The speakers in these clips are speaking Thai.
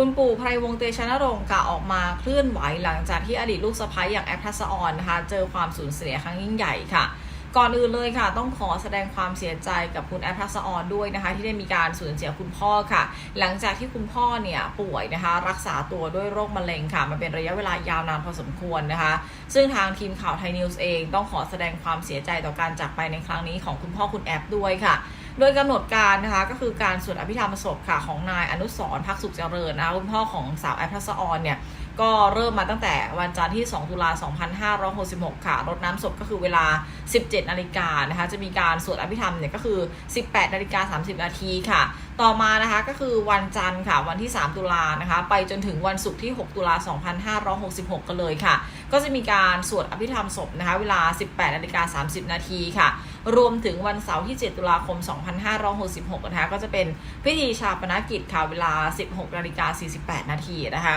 คุณปู่ไพรวงเตชะนรงค์ค่ะออกมาเคลื่อนไหวหลังจากที่อดีตลูกสะใภ้อย่างแอปทัศออนนะคะเจอความสูญเสียครั้งยิ่งใหญ่ค่ะ ก่อนอื่นเลยค่ะต้องขอแสดงความเสียใจกับคุณแอปทัศออนด้วยนะคะ ที่ได้มีการสูญเสียคุณพ่อค่ะ หลังจากที่คุณพ่อเนี่ยป่วยนะคะ รักษาตัวด้วยโรคมะเร็งค่ะมาเป็นระยะเวลายาวนานพอสมควรนะคะ ซึ่งทางทีมข่าวไทยนิวส์เอง ต้องขอแสดงความเสียใจต่อการจากไปในครั้งนี้ของคุณพ่อคุณแอปด้วยค่ะ โดยกำหนดการนะคะก็คือการสวดอภิธรรมศพค่ะของนายอนุสรพักสุขเจริญนะคุณพ่อของสาวแอปทัศออนเนี่ยก็เริ่มมาตั้งแต่วันจันทร์ที่ 2 ตุลา 2566 ค่ะ รดน้ำศพก็คือเวลา 17 นาฬิกานะคะ จะมีการสวดอภิธรรมเนี่ยก็คือ 18 นาฬิกา 30 นาทีค่ะ ต่อมานะคะก็คือวันจันทร์ค่ะวันที่ 3 ตุลานะคะ ไปจนถึงวันศุกร์ที่ 6 ตุลา 2566 กันเลยค่ะ ก็จะมีการสวดอภิธรรมศพนะคะ เวลา 18 นาฬิกา 30 นาทีค่ะ รวมถึงวันเสาร์ที่ 7 ตุลาคม 2 2566 นะคะก็จะเป็นพิธีชาปนกิจค่ะเวลา 16นาฬิกา48 นาทีนะคะ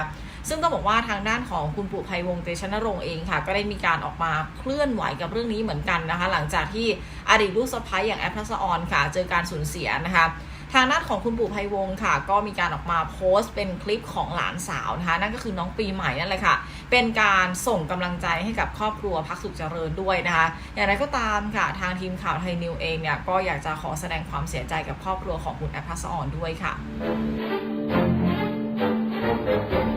ซึ่งต้องบอกว่าทางด้านของคุณปู่ไพวงเตชะนรงค์เองค่ะ ก็ได้มีการออกมาเคลื่อนไหวกับเรื่องนี้เหมือนกันนะคะ หลังจากที่อดีตลูกสะพ้ายอย่างแอปทัศออนค่ะ เจอการสูญเสียนะคะ ทางด้านของคุณปู่ไพวงค่ะ ก็มีการออกมาโพสต์เป็นคลิปของหลานสาวนะคะ นั่นก็คือน้องปีใหม่นั่นแหละค่ะ เป็นการส่งกำลังใจให้กับครอบครัวพักสุขเจริญด้วยนะคะ อย่างไรก็ตามค่ะ ทางทีมข่าวไทยนิวเองเนี่ยก็อยากจะขอแสดงความเสียใจกับครอบครัวของคุณแอปพัศออนด้วยค่ะ